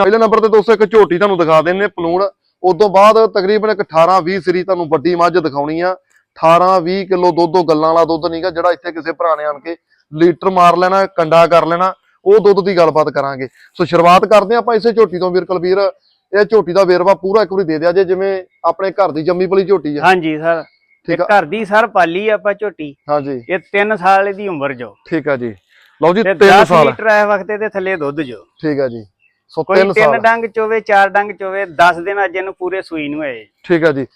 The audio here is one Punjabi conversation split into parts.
ਪਹਿਲੇ ਨੰਬਰ ਤੇ ਦੋਸਤੋ ਇੱਕ ਝੋਟੀ ਤੁਹਾਨੂੰ ਦਿਖਾ ਦਿੰਨੇ ਪਲੂਣ। ਉਸ ਤੋਂ ਬਾਅਦ ਤਕਰੀਬਨ ਇੱਕ 18 20 ਸਰੀ ਤੁਹਾਨੂੰ ਵੱਡੀ ਮੱਝ ਦਿਖਾਉਣੀ ਆ। 18 20 ਕਿਲੋ ਦੁੱਧ ਦੋ ਗੱਲਾਂ ਵਾਲਾ ਦੁੱਧ ਨਹੀਂਗਾ ਜਿਹੜਾ ਇੱਥੇ ਕਿਸੇ ਭਰਾ ਨੇ ਆਣ ਕੇ ਲੀਟਰ ਮਾਰ ਲੈਣਾ ਕੰਡਾ ਕਰ ਲੈਣਾ ਉਹ ਦੁੱਧ ਦੀ ਗੱਲਬਾਤ ਕਰਾਂਗੇ। ਸੋ ਸ਼ੁਰੂਆਤ ਕਰਦੇ ਆਪਾਂ ਇਸੇ ਝੋਟੀ ਤੋਂ ਵੀਰ ਕੁਲਵੀਰ। ਇਹ ਝੋਟੀ ਦਾ ਵੇਰਵਾ ਪੂਰਾ ਇੱਕ ਵਾਰੀ ਦੇ ਦਿਆ ਜੇ ਜਿਵੇਂ ਆਪਣੇ ਘਰ ਦੀ ਜੰਮੀ ਪਲੀ ਝੋਟੀ ਆ। ਹਾਂਜੀ ਸਰ। ਠੀਕ ਤੇ ਆ। ਘਰ ਦੀ ਸਰ ਪਾਲੀ ਆਪਾਂ ਝੋਟੀ। ਹਾਂਜੀ। ਇਹ 3 ਸਾਲ ਦੀ ਉਮਰ ਜੋ। ਠੀਕ ਆ ਜੀ। ਲਓ ਜੀ ਤੇ 3 10 ਸਾਲ। ਲੀਟਰ ਇਸ ਵਕਤ ਦੇ ਥੱਲੇ ਦੁੱਧ ਜੋ। ਠੀਕ ਆ ਜੀ। ਸੋ ਕੋਈ 3 ਤਿੰਨ ਸਾਲ। ਡੰਗ ਚੋਵੇ ਚਾਰ ਡੰਗ ਚੋਵੇ 10 ਦਿਨ ਅੱਜ ਇਹਨੂੰ ਪੂਰੇ ਸੂਈ ਨੂੰ ਹੋਏ ਠੀਕ ਆ ਜੀ।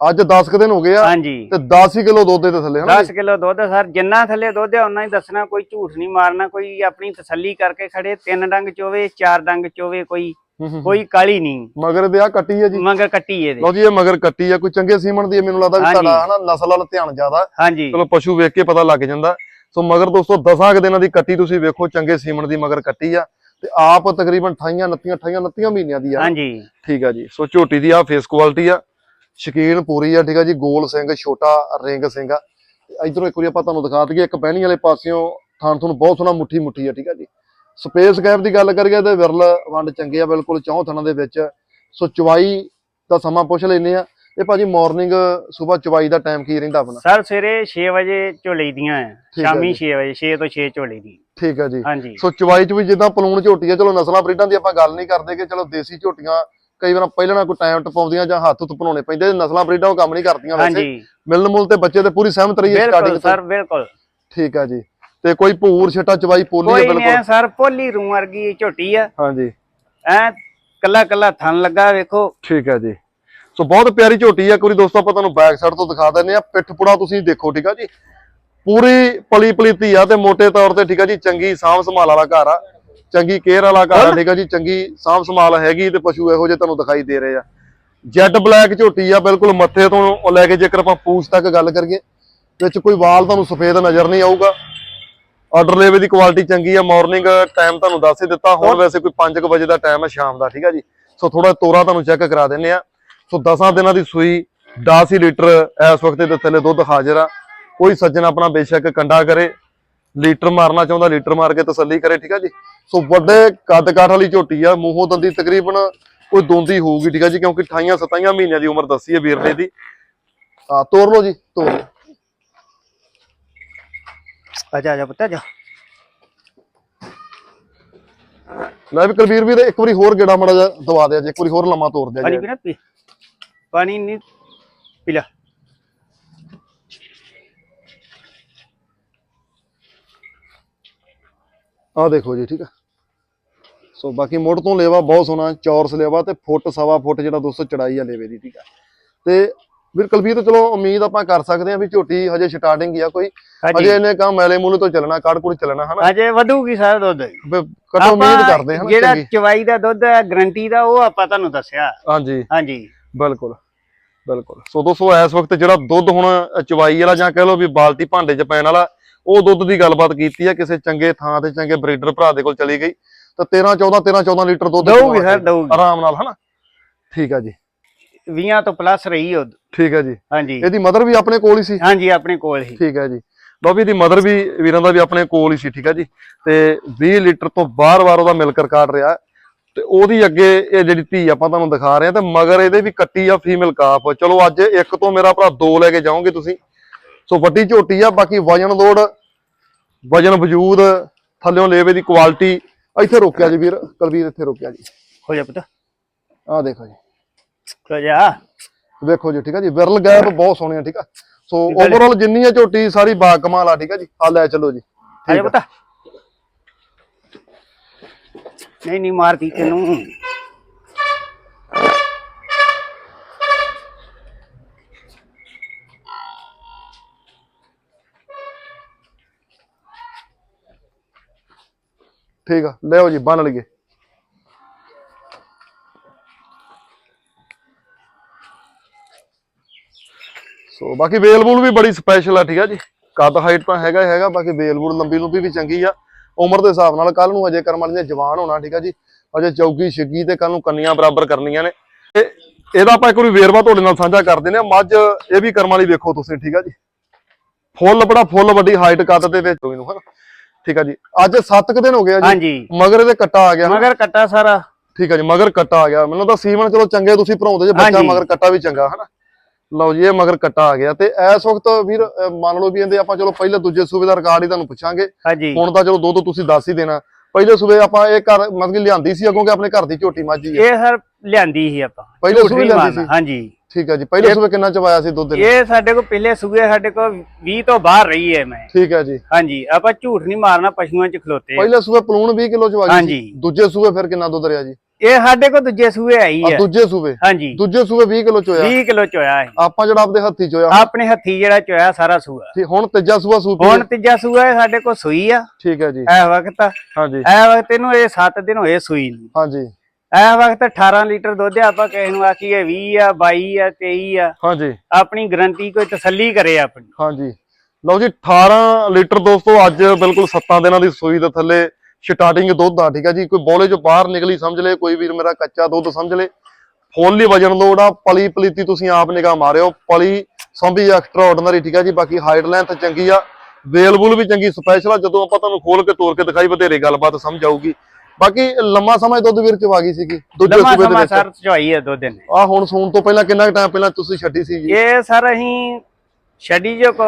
ਅੱਜ 10 ਕੁ ਦਿਨ ਹੋ ਗਏ ਆ ਹਾਂਜੀ। ਤੇ 10 ਹੀ ਕਿਲੋ ਦੁੱਧ ਦੇ ਥੱਲੇ ਹਨਾ 10 ਕਿਲੋ ਦੁੱਧ ਸਰ ਜਿੰਨਾ ਥੱਲੇ ਦੁੱਧ ਹੈ ਉਹਨਾਂ ਹੀ ਦੱਸਣਾ ਕੋਈ ਝੂਠ ਨਹੀਂ ਮਾਰਨਾ ਕੋਈ ਆਪਣੀ ਤਸੱਲੀ ਕਰਕੇ ਖੜੇ ਤਿੰਨ ਡੰਗ ਚੋਵੇ ਚਾਰ ਡੰਗ ਚੋਵੇ ਕੋਈ ਹੂੰ, ਹੂੰ, ਹੂੰ। ਕੋਈ ਕਾਲੀ ਨਹੀਂ। ਮਗਰ ਦੇ ਆ ਕੱਟੀ ਆ ਜੀ। ਮਗਰ ਕੱਟੀ ਇਹਦੇ। ਲਓ ਜੀ ਇਹ ਮਗਰ ਕੱਟੀ ਆ ਕੋਈ ਚੰਗੇ ਸੀਮਨ ਦੀ ਮੈਨੂੰ ਲੱਗਦਾ ਵੀ। ਤੁਹਾਡਾ ਹਨਾ ਨਸਲ ਵੱਲ ਧਿਆਨ ਜ਼ਿਆਦਾ। ਹਾਂਜੀ। ਚਲੋ ਪਸ਼ੂ ਵੇਖ ਕੇ ਪਤਾ ਲੱਗ ਜਾਂਦਾ। ਸੋ ਮਗਰ ਦੋਸਤੋ 10 ਕੁ ਦਿਨਾਂ ਦੀ ਕੱਟੀ ਤੁਸੀਂ ਵੇਖੋ ਚੰਗੇ ਸੀਮਨ ਦੀ ਮਗਰ ਕੱਟੀ ਆ। ਤੇ ਆਪ ਤਕਰੀਬਨ 28 29 28 29 ਮਹੀਨਿਆਂ ਦੀ ਆ। ਹਾਂਜੀ। ਠੀਕ ਆ ਜੀ। ਸੋ ਝੋਟੀ ਦੀ ਆ ਫੇਸ ਕੁਆਲਿਟੀ ਆ। ਸ਼ਕੀਨ ਪੂਰੀ ਆ ਠੀਕ ਆ ਜੀ। ਗੋਲ ਸਿੰਘ ਛੋਟਾ ਰਿੰਗ ਸਿੰਘ ਆ। ਇਧਰੋਂ ਇੱਕ ਵਾਰੀ ਆਪਾਂ ਤੁਹਾਨੂੰ ਦਿਖਾ ਦਈਏ ਇੱਕ ਪਹਿਣੀ ਵਾਲੇ ਪਾਸਿਓਂ ਥਾਂ ਤੁਹਾਨੂੰ ਬਹੁਤ ਸੋਹਣਾ ਮੁੱਠੀ ਮੁੱਠੀ ਆ ਠੀਕ ਆ ਜੀ। ਸਪੇਸ ਗੈਪ ਦੀ ਗੱਲ ਕਰੀਏ ਤੇ ਵਿਰਲ ਵੰਡ ਚੰਗੇ ਆ ਬਿਲਕੁਲ ਚੌਂ ਥਣਾਂ ਦੇ ਵਿੱਚ। ਸੋ ਚਵਾਈ ਦਾ ਸਮਾਂ ਪੁੱਛ ਲੈਨੇ ਆ। ਇਹ ਭਾਜੀ ਮਾਰਨਿੰਗ ਸਵੇਰ ਚਵਾਈ ਦਾ ਟਾਈਮ ਕੀ ਰਹਿੰਦਾ ਆਪਣਾ? ਸਰ ਸਵੇਰੇ 6 ਵਜੇ ਝੋਲੀ ਦੀਆਂ ਹੈ ਹੈ ਸ਼ਾਮੀ ਜੀ। 6 ਵਜੇ 6 ਤੋਂ 6 ਝੋਲੀ ਦੀ। ਠੀਕ ਆ ਜੀ। ਹਾਂਜੀ। ਸੋ ਚਵਾਈ ਚ ਵੀ ਜਿੱਦਾਂ ਪਲੂਣ ਝੋਟੀ ਆ ਚਲੋ ਨਸਲਾਂ ਬਰੀਡਾਂ ਦੀ ਆਪਾਂ ਗੱਲ ਨਹੀਂ ਕਰਦੇ ਕਿ ਚਲੋ ਦੇਸੀ ਝੋਟੀਆਂ ਕਈ ਵਾਰ ਪਹਿਲਾਂ ਨਾ ਕੋਈ ਟਾਈਮ ਟਪਾਉਂਦੀਆਂ ਜਾਂ ਹੱਥ ਉੱਤ ਭਨਾਉਣੇ ਪੈਂਦੇ ਨਸਲਾਂ ਬਰੀਡਾਂ ਉਹ ਕੰਮ ਨਹੀਂ ਕਰਦੀਆਂ ਵੈਸੇ। ਮਿਲਣ ਮੁੱਲ ਤੇ ਬੱਚੇ ਤੇ ਪੂਰੀ ਸਹਿਮਤ ਰਹੀ ਹੈ ਬਿਲਕੁਲ ਸਟਾਰਟਿੰਗ ਸਰ ਬਿਲਕੁਲ। ਠੀਕ ਆ ਜੀ। ਤੇ ਕੋਈ ਭੂਰ ਛਟਾ ਚਵਾਈ ਪੋਲੀ ਹੈ ਕੋਈ ਨਹੀਂ ਬਿਲਕੁਲ ਸਰ ਪੋਲੀ ਰੂ ਵਰਗੀ ਝੋਟੀ ਆ। ਹਾਂਜੀ। ਐ ਕੱਲਾ ਕੱਲਾ ਥਣ ਲੱਗਾ ਵੇਖੋ। ਠੀਕ ਹੈ ਜੀ। ਸੋ ਬਹੁਤ ਪਿਆਰੀ ਝੋਟੀ ਆ ਕੋਈ ਦੋਸਤੋ ਆਪਾਂ ਤੁਹਾਨੂੰ ਬੈਕ ਸਾਈਡ ਤੋਂ ਦਿਖਾ ਦਿੰਦੇ ਆ ਪਿੱਠ ਪੁੜਾ ਤੁਸੀਂ ਦੇਖੋ ਠੀਕ ਆ ਜੀ? ਪੂਰੀ ਪਲੀ ਪਲੀਤੀ ਆ ਤੇ ਮੋٹے ਤੌਰ ਤੇ ਠੀਕ ਆ ਜੀ ਚੰਗੀ ਸਾਂਭ ਸੰਭਾਲ ਵਾਲਾ ਘਰ ਆ। ਚੰਗੀ ਕੇਅਰ ਵਾਲਾ ਘਰ ਆ ਠੀਕ ਆ ਜੀ ਚੰਗੀ ਸਾਂਭ ਸੰਭਾਲ ਹੈਗੀ ਤੇ ਪਸ਼ੂ ਇਹੋ ਜਿਹੇ ਤੁਹਾਨੂੰ ਦਿਖਾਈ ਦੇ ਰਹੇ ਆ। ਜੈਡ ਬਲੈਕ ਝੋਟੀ ਆ ਬਿਲਕੁਲ ਮੱਥੇ ਤੋਂ ਲੈ ਕੇ ਜੇਕਰ ਆਪਾਂ ਪੂਛ ਤੱਕ ਗੱਲ ਕਰੀਏ ਵਿੱਚ ਕੋਈ ਵਾਲ ਤੁਹਾਨੂੰ ਸਫੇਦ ਨਜ਼ਰ ਨਹੀਂ ਆਊਗਾ। ਆਰਡਰ ਲੇਵੇ ਦੀ ਕੁਆਲਿਟੀ ਚੰਗੀ ਆ ਮਾਰਨਿੰਗ ਟਾਈਮ ਤੁਹਾਨੂੰ ਦੱਸ ਹੀ ਦਿੱਤਾ। ਹੁਣ ਵੈਸੇ ਕੋਈ 5 ਵਜੇ ਦਾ ਟਾਈਮ ਹੈ ਸ਼ਾਮ ਦਾ ਠੀਕ ਆ ਜੀ? ਸੋ ਥੋੜਾ ਤੋਰਾ ਤੁਹਾਨੂੰ ਚੈੱਕ ਕਰਾ ਦਿੰਨੇ ਆ। ਸੋ 10 ਦਿਨਾਂ ਦੀ ਸੂਈ 10 ਹੀ ਲੀਟਰ ਇਸ ਵਕਤ ਦੇ ਥੱਲੇ ਦੁੱਧ ਹਾਜ਼ਰ ਆ। ਕੋਈ ਸੱਜਣ ਆਪਣਾ ਬੇਸ਼ੱਕ ਕੰਡਾ ਕਰੇ ਲੀਟਰ ਮਾਰਨਾ ਚਾਹੁੰਦਾ ਲੀਟਰ ਮਾਰ ਕੇ ਤਸੱਲੀ ਕਰੇ ਠੀਕ ਆ ਜੀ? ਸੋ ਵੱਡੇ ਕੱਦ ਕਾਠ ਵਾਲੀ ਝੋਟੀ ਆ ਮੂੰਹੋਂ ਦੰਦੀ ਤਕਰੀਬਨ ਕੋਈ ਦੋਂਦੀ ਹੋਊਗੀ ਠੀਕ ਆ ਜੀ? ਕਿਉਂਕਿ 28 27 ਮਹੀਨਿਆਂ ਦੀ ਉਮਰ ਦੱਸੀ ਹੈ ਵੀਰ ਨੇ ਦੀ ਆ ਤੋਰ ਲਓ ਜੀ ਤੋਰ ਲਓ। ਆਜਾ ਆਜਾ ਪੁੱਤ ਆਜਾ ਲੈ ਵੀ ਕੁਲਵੀਰ ਵੀਰ ਇੱਕ ਵਾਰੀ ਹੋਰ ਗੇੜਾ ਮੜਾ ਜਾ ਦਵਾ ਦਿਆ ਜੀ ਇੱਕ ਵਾਰੀ ਹੋਰ ਲੰਮਾ ਦਿਆ ਪਾਣੀ ਜੀ ਪੀਣਾ ਨਹੀਂ ਪੀ ਆਹ ਦੇਖੋ ਜੀ ਠੀਕ ਆ। ਸੋ ਬਾਕੀ ਮੁੱਢ ਤੋਂ ਲੇਵਾ ਬਹੁਤ ਸੋਹਣਾ ਚੌਰਸ ਲੇਵਾ ਤੇ ਫੁੱਟ ਸਵਾ ਫੁੱਟ ਜਿਹੜਾ ਦੋਸਤੋ ਚੜਾਈ ਆ ਲੇਵੇ ਦੀ ਠੀਕ ਆ। ਤੇ ਵੀਰ ਕੁਲਵੀਰ ਚਲੋ ਉਮੀਦ ਆਪਾਂ ਕਰ ਸਕਦੇ ਆ ਵੀ ਝੋਟੀ ਹਜੇ ਸਟਾਰਟਿੰਗ ਹੀ ਆ ਕੋਈ। ਹਾਂਜੀ। ਹਜੇ ਇਹਨੇ ਕੰਮ ਮੈਲੇ ਮੂਲੇ ਤੋਂ ਚੱਲਣਾ ਕਾੜ ਕੁੜ ਚੱਲਣਾ ਹਨਾ? ਅਜੇ ਵਧੂਗੀ ਸਰ ਦੁੱਧ। ਕਟੋ ਉਮੀਦ ਕਰਦੇ ਹਨਾ ਜਿਹੜਾ ਚਵਾਈ ਦਾ ਦੁੱਧ ਹੈ ਗਰੰਟੀ ਦਾ ਉਹ ਆਪਾਂ ਤੁਹਾਨੂੰ ਦੱਸਿਆ। ਹਾਂਜੀ। ਹਾਂਜੀ। ਬਿਲਕੁਲ। ਬਿਲਕੁਲ। ਸੋ ਦੋਸਤੋ ਇਸ ਵਕਤ ਜਿਹੜਾ ਦੁੱਧ ਹੁਣ ਚਵਾਈ ਵਾਲਾ ਜਾਂ ਕਹਿ ਲਓ ਵੀ ਬਾਲਟੀ ਭਾਂਡੇ 'ਚ ਪੈਣ ਵਾਲਾ ਉਹ ਦੁੱਧ ਦੀ ਗੱਲਬਾਤ ਕੀਤੀ ਆ ਕਿਸੇ ਚੰਗੇ ਥਾਂ ਤੇ ਚੰਗੇ ਬਰੀਡਰ ਭਰਾ ਦੇ ਕੋਲ ਚਲੀ ਗਈ। ਤਾਂ 13 14 13 14 ਲੀਟਰ ਦੁੱਧ ਦਊਗੀ ਕੇ ਦਊਗੀ। ਆਰਾਮ ਨਾਲ ਹਨਾ? ਠੀਕ ਆ ਜੀ। 20 ਤੋਂ ਪਲੱਸ ਰਹੀ ਉਹ। ਠੀਕ ਹੈ ਜੀ। ਹਾਂਜੀ। ਇਹਦੀ ਮਦਰ ਵੀ ਆਪਣੇ ਕੋਲ ਹੀ ਸੀ? ਹਾਂਜੀ ਆਪਣੇ ਕੋਲ ਹੀ। ਠੀਕ ਹੈ ਜੀ। ਵੀ ਇਹਦੀ ਮਦਰ ਵੀ ਵੀਰਾਂ ਦਾ ਵੀ ਆਪਣੇ ਕੋਲ ਹੀ ਸੀ ਠੀਕ ਹੈ ਜੀ। ਤੇ 20 ਲੀਟਰ ਤੋਂ ਬਾਰ-ਬਾਰ ਉਹਦਾ ਮਿਲਕ ਰਿਕਾਰਡ ਰਿਹਾ। ਤੇ ਉਹਦੀ ਅੱਗੇ ਇਹ ਜਿਹੜੀ ਧੀ ਆਪਾਂ ਤੁਹਾਨੂੰ ਦਿਖਾ ਰਹੇ ਹਾਂ ਤੇ ਮਗਰ ਇਹਦੇ ਵੀ ਕੱਟੀ ਆ ਫੀਮੇਲ ਕਾਫ ਚਲੋ ਅੱਜ ਇੱਕ ਤੋਂ ਮੇਰਾ ਭਰਾ ਦੋ ਲੈ ਕੇ ਜਾਓਗੇ ਤੁਸੀਂ। ਸੋ ਵੱਡੀ ਝੋਟੀ ਆ ਬਾਕੀ ਵਜਨ ਲੋਡ ਵਜਨ ਵਜੂਦ ਥੱਲਿਓਂ ਲੇਵੇ ਦੀ ਕੁਆਲਿਟੀ ਇੱਥੇ ਰੋਕਿਆ ਜੀ ਵੀਰ ਕੁਲਵੀਰ ਇੱਥੇ ਰੋਕਿਆ ਜੀ। ਹੋ ਜਾ ਪੁੱਤ। ਆਹ ਦੇਖੋ ਜੀ। ਹੋ ਜਾ। ਵੇਖੋ ਜੀ ਠੀਕ ਆ ਜੀ ਵਿਰਲ ਗੈਪ ਬਹੁਤ ਸੋਹਣੀਆਂ ਠੀਕ ਆ। ਸੋ ਠੀਕ ਆ। ਓਵਰਆਲ ਜਿੰਨੀ ਆ ਝੋਟੀ ਸਾਰੀ ਬਾ ਕਮਾਲ ਆ ਠੀਕ ਆ ਜੀ। ਆ ਲੈ ਚਲੋ ਜੀ। ਆ ਠੀਕ ਪੁੱਤ। ਨਹੀਂ ਨਹੀਂ ਮਾਰਦੀ ਤੈਨੂੰ। ਠੀਕ ਆ ਲਿਓ ਜੀ, ਬੰਨ ਲਈਏ। ਸੋ, ਬਾਕੀ ਵੇਲਬੂਲ ਵੀ ਬੜੀ ਸਪੈਸ਼ਲ ਆ, ਠੀਕ ਆ ਜੀ। ਕੱਦ ਹਾਈਟ ਤਾਂ ਹੈਗਾ ਹੀ ਹੈਗਾ, ਬਾਕੀ ਵੇਲਬੂਲ ਲੰਬੀ ਲੰਬੀ ਵੀ ਚੰਗੀ ਆ। ਉਮਰ ਦੇ ਹਿਸਾਬ ਨਾਲ ਕੱਲ ਨੂੰ ਅਜੇ ਕਰਮ ਵਾਲੀ ਨੇ ਜਵਾਨ ਹੋਣਾ ਠੀਕ ਆ ਜੀ? ਅਜੇ ਚੌਗੀ ਛਿੱਗੀ ਤੇ ਕੱਲ ਨੂੰ ਕੰਨੀਆਂ ਬਰਾਬਰ ਕਰਨੀਆਂ ਨੇ। ਤੇ ਇਹਦਾ ਆਪਾਂ ਇੱਕ ਵਾਰੀ ਵੇਰਵਾ ਤੁਹਾਡੇ ਨਾਲ ਸਾਂਝਾ ਕਰ ਦਿੰਦੇ ਆ ਮੱਝ ਇਹ ਵੀ ਕਰਮ ਵਾਲੀ ਵੇਖੋ ਤੁਸੀਂ ਠੀਕ ਆ ਜੀ? ਫੁੱਲ ਬੜਾ ਫੁੱਲ ਵੱਡੀ ਹਾਈਟ ਕੱਦ ਦੇ ਵਿੱਚ ਇਹਨੂੰ ਹਨਾ? ਠੀਕ ਆ ਜੀ? ਅੱਜ 7 ਕੁ ਦਿਨ ਹੋ ਗਏ ਆ ਜੀ। ਮਗਰ ਇਹਦੇ ਕੱਟਾ ਆ ਗਿਆ ਨਾ ਮਗਰ ਕੱਟਾ ਸਾਰਾ। ਠੀਕ ਹੈ ਜੀ ਮਗਰ ਕੱਟਾ ਆ ਗਿਆ। ਮੈਨੂੰ ਤਾਂ ਸੀਮਨ ਚਲੋ ਚੰਗੇ ਤੁਸੀਂ ਭਰਾਉਂਦੇ ਜੇ ਬੱਚਾ। ਮਗਰ ਕੱਟਾ ਵੀ ਚੰਗਾ ਹਨਾ? ਲਓ ਜੀ ਇਹ ਮਗਰ ਕੱਟਾ ਆ ਗਿਆ ਤੇ ਇਸ ਵਕਤ ਵੀਰ ਮੰਨ ਲਓ ਵੀ ਇਹਦੇ ਆਪਾਂ ਚਲੋ ਪਹਿਲੇ ਦੂਜੇ ਸੂਬੇ ਦਾ ਰਿਕਾਰਡ ਹੀ ਤੁਹਾਨੂੰ ਪੁੱਛਾਂਗੇ। ਹੁਣ ਤਾਂ ਚਲੋ ਦੋ ਤੋਂ ਤੁਸੀਂ ਦੱਸ ਹੀ ਦੇਣਾ। ਪਹਿਲੇ ਸੂਬੇ ਆਪਾਂ ਇਹ ਘਰ ਮਤਲਬ ਕਿ ਲਿਆਂਦੀ ਸੀ ਅੱਗੋਂ ਕਿ ਆਪਣੇ ਘਰ ਦੀ ਝੋਟੀ ਹੈ? ਇਹ ਸਰ ਲਿਆਂਦੀ ਸੀ ਆਪਾਂ। ਪਹਿਲੇ ਸੂਬੇ ਲਿਆਂਦੀ ਸੀ? ਹਾਂਜੀ। ਠੀਕ ਹੈ ਜੀ ਪਹਿਲੇ ਸੂਬੇ ਕਿੰਨਾ ਚਵਾਇਆ ਸੀ ਦੁੱਧ ਇਹ ਸਾਡੇ ਕੋਲ ਪਹਿਲੇ ਸੂਏ ਸਾਡੇ ਕੋਲ 20 ਤੋਂ ਬਾਹਰ ਰਹੀ ਹੈ ਮੈਂ। ਠੀਕ ਹੈ ਜੀ। ਹਾਂਜੀ ਆਪਾਂ ਝੂਠ ਨਹੀਂ ਮਾਰਨਾ ਪਸ਼ੂਆਂ 'ਚ ਖਲੋਤੇ। ਪਹਿਲੇ ਸੂਬੇ ਪਲੂਣ 20 ਕਿਲੋ ਚਵਾ ਗਈ ਸੀ। ਦੂਜੇ ਸੂਬੇ ਫਿਰ ਕਿੰਨਾ ਦੁੱਧ ਰਿਹਾ ਜੀ? ਇਹ ਸਾਡੇ ਕੋਲ ਦੂਜੇ ਸੂਏ ਆਈ ਆ ਹੈ। ਦੂਜੇ ਸੂਬੇ ਹਾਂਜੀ। ਦੂਜੇ ਸੂਬੇ 20 ਕਿਲੋ ਚੋਇਆ? 20 ਕਿਲੋ ਚੋਇਆ ਹੈ ਆਪਾਂ ਜਿਹੜਾ ਆਪਦੇ ਹੱਥੀ ਚੋਇਆ ਆਪਣੇ ਹੱਥੀ ਜਿਹੜਾ ਚੋਇਆ ਸਾਰਾ ਸੂਆ। ਠੀਕ ਹੁਣ ਤੀਜਾ ਸੂਬਾ ਸੂਪੀ ਹੁਣ ਤੀਜਾ ਸੂਆ ਹੈ ਸਾਡੇ ਕੋਲ ਸੂਈ ਆ। ਠੀਕ ਹੈ ਜੀ। ਇਹ ਵਕਤ ਹਾਂਜੀ। ਇਹ ਵਕਤ ਇਹਨੂੰ ਇਹ 7 ਦਿਨ ਹੋਏ ਸੂਈ ਨੂੰ। ਹਾਂਜੀ। ਇਹ ਵਕਤ 18 ਲੀਟਰ ਦੁੱਧ ਆ, ਆਪਾਂ ਕਿਸੇ ਨੂੰ ਆਖੀਏ 20 ਆ 22 ਆ 23 ਆ। ਹਾਂਜੀ। ਆਪਣੀ ਗਰੰਟੀ ਕੋਈ ਤਸੱਲੀ ਕਰੇ ਆਪਣੀ। ਹਾਂਜੀ। ਲਓ ਜੀ 18 ਲੀਟਰ ਦੋਸਤੋ ਅੱਜ ਬਿਲਕੁਲ 7 ਦਿਨਾਂ ਦੀ ਸੂਈ ਦੇ ਥੱਲੇ ਸਟਾਰਟਿੰਗ ਦੁੱਧ ਆ ਠੀਕ ਹੈ ਜੀ? ਕੋਈ ਬੋਲੇ ਚੋਂ ਬਾਹਰ ਨਿਕਲੀ ਸਮਝ ਲੈ ਕੋਈ ਵੀਰ ਮੇਰਾ ਕੱਚਾ ਦੁੱਧ ਸਮਝ ਲੈ ਫੁੱਲ ਵਜਣ ਲੋੜ ਆ ਪਲੀ ਪਲੀਤੀ ਤੁਸੀਂ ਆਪ ਨਿਗਾਹ ਮਾਰਿਓ। ਪਲੀ ਸੰਭੀ ਐਕਸਟਰਾ ਆਰਡੀਨਰੀ ਠੀਕ ਹੈ ਜੀ? ਬਾਕੀ ਹਾਈਟ ਲੈਂਥ ਚੰਗੀ ਆ। ਵੇਲ ਵੂਲ ਵੀ ਚੰਗੀ ਸਪੈਸ਼ਲ ਆ। ਜਦੋਂ ਆਪਾਂ ਤੁਹਾਨੂੰ ਖੋਲ ਕੇ ਤੋੜ ਕੇ ਦਿਖਾਈ ਬਥੇਰੇ ਗੱਲਬਾਤ ਸਮਝ ਆਊਗੀ। ਬਾਕੀ ਲੰਮਾ ਸਮਾਂ ਦੁੱਧ ਵੀਰ ਚ ਗਈ ਸੀਗੀ। ਦੂਜੇ ਸੂਬੇ ਦੇ ਵਿੱਚ। ਸਰ ਚਵਾਈ ਹੈ ਦੁੱਧ ਨੇ ਆ ਹੁਣ ਸੂਣ ਤੋਂ ਪਹਿਲਾਂ ਕਿੰਨਾ ਟਾਈਮ ਪਹਿਲਾਂ ਤੁਸੀਂ ਛੱਡੀ ਸੀ ਜੀ ਇਹ ਸਰ ਅਸੀਂ ਛੱਡੀ ਜੋ ਕੋ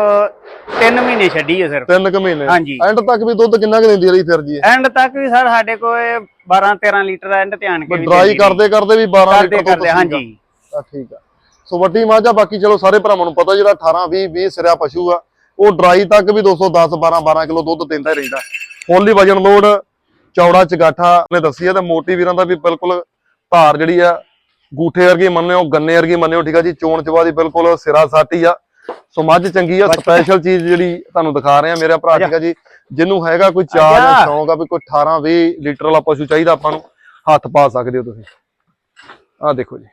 3 ਮਹੀਨੇ ਛੱਡੀ ਹੈ ਸਿਰਫ। ਤਿੰਨ ਕੁ ਮਹੀਨੇ। ਹਾਂਜੀ। ਐਂਡ ਤੱਕ ਵੀ ਦੁੱਧ ਕਿੰਨਾ ਕੁ ਦਿੰਦੀ ਰਹੀ ਫਿਰ ਜੀ? ਐਂਡ ਤੱਕ ਵੀ ਸਰ ਸਾਡੇ ਕੋਲ 12 13 ਲੀਟਰ ਐਂਡ ਧਿਆਨ ਕੇ ਵੀ ਡਰਾਈ ਦਿੰਦੀ ਕਰਦੇ ਕਰਦੇ ਵੀ 12 ਕਰਦੇ ਲੀਟਰ ਤੋਂ ਕਰਦੇ ਹਾਂਜੀ। ਆ ਠੀਕ ਆ। ਸੋ ਵੱਡੀ ਮਾਝਾ ਬਾਕੀ ਚਲੋ ਸਾਰੇ ਭਰਾਵਾਂ ਨੂੰ ਪਤਾ ਜਿਹੜਾ 18 20 20 ਸਿਰਿਆ ਪਸ਼ੂ ਆ ਉਹ ਡਰਾਈ ਤੱਕ ਵੀ 210 12 12 ਕਿਲੋ ਦੁੱਧ ਦਿੰਦਾ ਹੀ ਰਹਿੰਦਾ। ਫੁੱਲ ਵਜਨ ਲੋਡ ਚੌੜਾ ਚਗਾਠਾ ਨੇ ਦੱਸੀ ਆ ਤੇ ਮੋਟੀ ਵੀਰਾਂ ਦਾ ਵੀ ਬਿਲਕੁਲ ਧਾਰ ਜਿਹੜੀ ਆ ਗੂਠੇ ਵਰਗੀ ਮੰਨਿਓ ਗੰਨੇ ਵਰਗੀ ਮੰਨਿਓ ਠੀਕ ਆ ਜੀ ਚੋਣ ਚਵਾ ਦੀ ਬਿਲਕੁਲ ਸਿਰਾ ਸਾਟੀ ਆ। ਸੋ ਮੱਝ ਚੰਗੀ ਆ ਸਪੈਸ਼ਲ ਚੀਜ਼ ਜਿਹੜੀ ਤੁਹਾਨੂੰ ਦਿਖਾ ਰਹੇ ਆ ਮੇਰਾ ਭਰਾ ਠੀਕ ਆ ਜੀ ਜਿਹਨੂੰ ਹੈਗਾ ਕੋਈ ਚਾਹ ਜਾਂ। ਸ਼ੌਂਕ ਆ ਵੀ ਕੋਈ 18 20 ਲੀਟਰ ਵਾਲਾ ਪਸ਼ੂ ਚਾਹੀਦਾ ਆਪਾਂ ਨੂੰ ਹੱਥ ਪਾ ਸਕਦੇ ਹੋ ਤੁਸੀਂ। ਆਹ ਦੇਖੋ ਜੀ।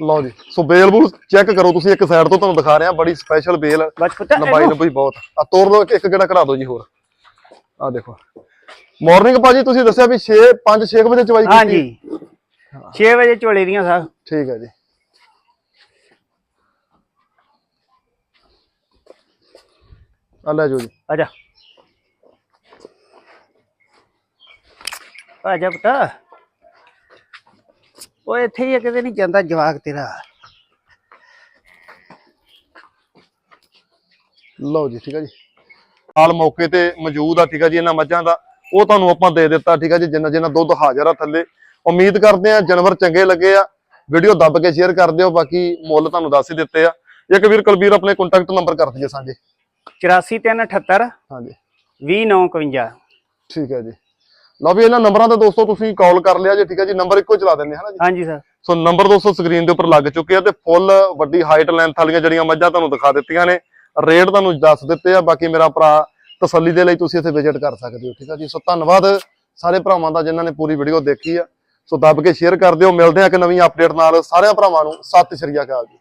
ਲਓ ਜੀ ਸੋ ਬੇਲ ਬੂਲ ਚੈੱਕ ਕਰੋ ਤੁਸੀਂ ਇੱਕ ਸਾਈਡ ਤੋਂ ਤੁਹਾਨੂੰ ਦਿਖਾ ਰਿਹਾ ਬੜੀ ਸਪੈਸ਼ਲ ਬੇਲ ਲੰਬਾਈ ਲੰਬਾਈ ਬਹੁਤ ਆ। ਤੋੜ ਲਓ ਇੱਕ ਇੱਕ ਗੇੜਾ ਕਰਾ ਦਿਓ ਜੀ ਹੋਰ। ਆ ਦੇਖੋ। ਮਾਰਨਿੰਗ ਭਾਜੀ ਤੁਸੀਂ ਦੱਸਿਆ ਵੀ 6 5 6 ਵਜੇ ਚਵਾਈ ਕੀਤੀ। ਹਾਂਜੀ। 6 ਵਜੇ ਝੋਲੇ ਦੀਆਂ ਸਰ ਠੀਕ ਹੈ ਜੀ। ਆ ਲੈ ਜਾਓ ਜੀ। ਆਜਾ ਆਜਾ ਬਤਾ ਉਹ ਇੱਥੇ ਹੀ ਆ, ਕਿਤੇ ਨਹੀਂ ਜਾਂਦਾ ਜਵਾਕ ਤੇਰਾ। ਲਓ ਜੀ ਠੀਕ ਹੈ ਜੀ। ਹਾਲ ਮੌਕੇ ਤੇ ਮੌਜੂਦ ਆ ਠੀਕ ਹੈ ਜੀ ਇਹਨਾਂ ਮੱਝਾਂ ਦਾ। ਉਹ ਤੁਹਾਨੂੰ ਆਪਾਂ ਦੇ ਦਿੱਤਾ ਠੀਕ ਹੈ ਜੀ? ਜਿੰਨਾ ਜਿੰਨਾ ਦੁੱਧ ਹਾਜ਼ਰ ਆ ਥੱਲੇ। ਉਮੀਦ ਕਰਦੇ ਆ ਜਾਨਵਰ ਚੰਗੇ ਲੱਗੇ ਆ। ਵੀਡੀਓ ਦੱਬ ਕੇ ਸ਼ੇਅਰ ਕਰ ਦਿਓ ਬਾਕੀ ਮੁੱਲ ਤੁਹਾਨੂੰ ਦੱਸ ਹੀ ਦਿੱਤੇ ਆ। ਇੱਕ ਵੀਰ ਕੁਲਬੀਰ ਆਪਣੇ ਕੰਟੈਕਟ ਨੰਬਰ ਕਰ ਦਈਏ ਸਾਂਝੇ। 84378 ਹਾਂਜੀ। 2951 ਠੀਕ ਹੈ ਜੀ। ਲਓ ਵੀ ਇਹਨਾਂ ਨੰਬਰਾਂ ਤੇ ਦੋਸਤੋ ਤੁਸੀਂ ਕਾਲ ਕਰ ਲਿਆ ਜੇ ਠੀਕ ਹੈ ਜੀ? ਨੰਬਰ ਇੱਕੋ ਚਲਾ ਦਿੰਦੇ ਹਾਂ ਨਾ ਜੀ? ਹਾਂਜੀ ਸਰ। ਸੋ ਨੰਬਰ ਦੋਸਤੋ ਸਕਰੀਨ ਦੇ ਉੱਪਰ ਲੱਗ ਚੁੱਕੇ ਆ ਤੇ ਫੁੱਲ ਵੱਡੀ ਹਾਈਟ ਲੈਂਥ ਵਾਲੀਆਂ ਜਿਹੜੀਆਂ ਮੱਝਾਂ ਤੁਹਾਨੂੰ ਦਿਖਾ ਦਿੱਤੀਆਂ ਨੇ। ਰੇਟ ਤੁਹਾਨੂੰ ਦੱਸ ਦਿੱਤੇ ਆ ਬਾਕੀ ਮੇਰਾ ਭਰਾ ਤਸੱਲੀ ਦੇ ਲਈ ਤੁਸੀਂ ਇੱਥੇ ਵਿਜ਼ਿਟ ਕਰ ਸਕਦੇ ਹੋ, ਠੀਕ ਆ ਜੀ? ਸੋ ਧੰਨਵਾਦ ਸਾਰੇ ਭਰਾਵਾਂ ਦਾ ਜਿਨ੍ਹਾਂ ਨੇ ਪੂਰੀ ਵੀਡੀਓ ਦੇਖੀ ਆ। ਸੋ ਦੱਬ ਕੇ ਸ਼ੇਅਰ ਕਰ ਦਿਓ, ਮਿਲਦੇ ਆ ਇੱਕ ਨਵੀਂ ਅਪਡੇਟ ਨਾਲ। ਸਾਰਿਆਂ ਭਰਾਵਾਂ ਨੂੰ ਸਤਿ ਸ਼੍ਰੀ ਅਕਾਲ ਜੀ।